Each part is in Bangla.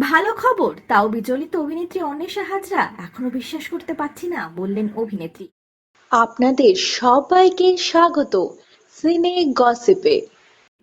ভালো খবর, তাও বিচলিত অভিনেত্রী অন্বেষা হাজরা এখনও বিশ্বাস করতে পারছি না, বললেন অভিনেত্রী। আপনাদের সবাইকে স্বাগত, সিনে গসিপে।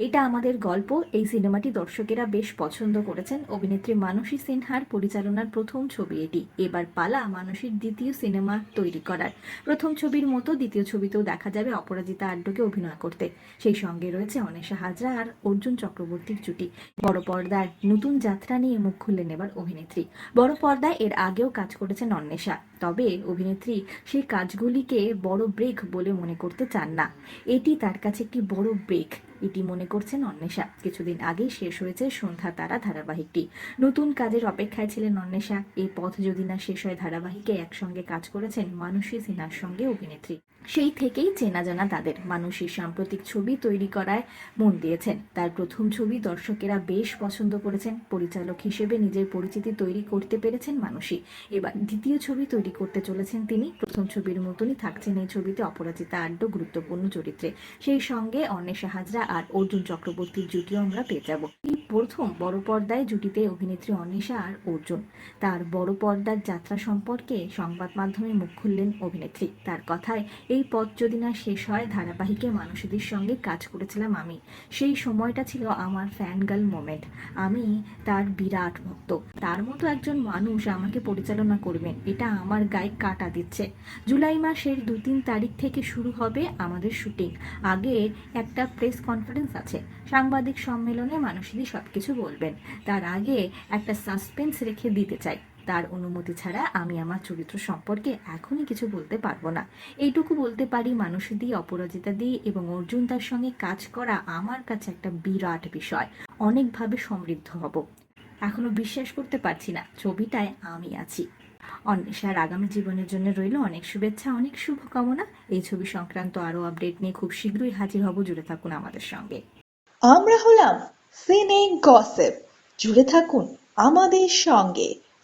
এটা আমাদের গল্প। এই সিনেমাটি দর্শকেরা বেশ পছন্দ করেছেন। অভিনেত্রী মানসী সিনহার পরিচালনার প্রথম ছবি এটি। এবার পালা মানসীর দ্বিতীয় সিনেমা তৈরি করার। প্রথম ছবির মতো দ্বিতীয় ছবিতেও দেখা যাবে অপরাজিতা আড্ডকে অভিনয় করতে। সেই সঙ্গে রয়েছে অনেশা হাজরা আর অর্জুন চক্রবর্তীর জুটি। বড় পর্দার নতুন যাত্রা নিয়ে মুখ খুললেন এবার অভিনেত্রী। বড় পর্দায় এর আগেও কাজ করেছেন অন্বেষা। তবে অভিনেত্রী সেই কাজগুলিকে বড় ব্রেক বলে মনে করতে চান না। এটি তার কাছে একটি বড় ব্রেক এটি মনে করছেন অন্বেষা। কিছুদিন আগে শেষ হয়েছে সন্ধ্যা তারা ধারাবাহিকটি। নতুন কাজের অপেক্ষায় ছিলেন অন্বেষা। এই পথ যদি না শেষ হয়, ধারাবাহিকে একসঙ্গে কাজ করেছেন মানসী সিনহার সঙ্গে অভিনেত্রী। সেই থেকেই চেনা জানা তাদের। মানসীর সাম্প্রতিক ছবি তৈরি করায় মন দিয়েছেন। তার প্রথম ছবি দর্শকেরা বেশ পছন্দ করেছেন। পরিচালক হিসেবে নিজের পরিচিতি তৈরি করতে পেরেছেন মানুষই এবার দ্বিতীয় ছবি তৈরি করতে চলেছেন তিনি। প্রথম ছবির মতনই থাকছেন এই ছবিতে অপরাজিতা আড্ড, গুরুত্বপূর্ণ চরিত্রে। সেই সঙ্গে অন্বেষা হাজরা আর অর্জুন চক্রবর্তীর জুটিও আমরা পেয়ে যাব। এই প্রথম বড় পর্দায় জুটিতে অভিনেত্রী অন্বেষা আর অর্জুন। তার বড় পর্দার যাত্রা সম্পর্কে সংবাদ মাধ্যমে মুখ খুললেন অভিনেত্রী। তার কথায় এই পথ যদি না শেষ হয়, ধারাবাহিকে মানুষদের সঙ্গে কাজ করেছিলাম আমি। সেই সময়টা ছিল আমার ফ্যান গার্ল মোমেন্ট আমি তার বিরাট ভক্ত। তার মতো একজন মানুষ আমাকে পরিচালনা করবেন এটা আমার গায়ে কাটা দিচ্ছে। জুলাই মাসের দু তিন তারিখ থেকে শুরু হবে আমাদের শুটিং আগে একটা প্রেস কনফারেন্স আছে। সাংবাদিক সম্মেলনে মানুষেরই সব কিছু বলবেন। তার আগে একটা সাসপেন্স রেখে দিতে চাই। তার অনুমতি ছাড়া আমি আমার চরিত্র সম্পর্কে এখনই কিছু বলতে পারব না। এইটুকু বলতে পারি, মানুষী দিয়ে, অপরাজিতা দিয়ে এবং অর্জুন তার সঙ্গে কাজ করা আমার কাছে একটা বিরাট বিষয়। অনেকভাবে সমৃদ্ধ হব। এখনও বিশ্বাস করতে পারছি না, ছবিটায় আমি আছি। অন্বেষার আগামী জীবনের জন্য রইল অনেক শুভেচ্ছা, অনেক শুভকামনা। এই ছবি সংক্রান্ত আরও আপডেট নিয়ে খুব শীঘ্রই হাজির হব, জুড়ে থাকুন আমাদের সঙ্গে। আমরা হলাম সিনে গসিপ। জুড়ে থাকুন আমাদের সঙ্গে।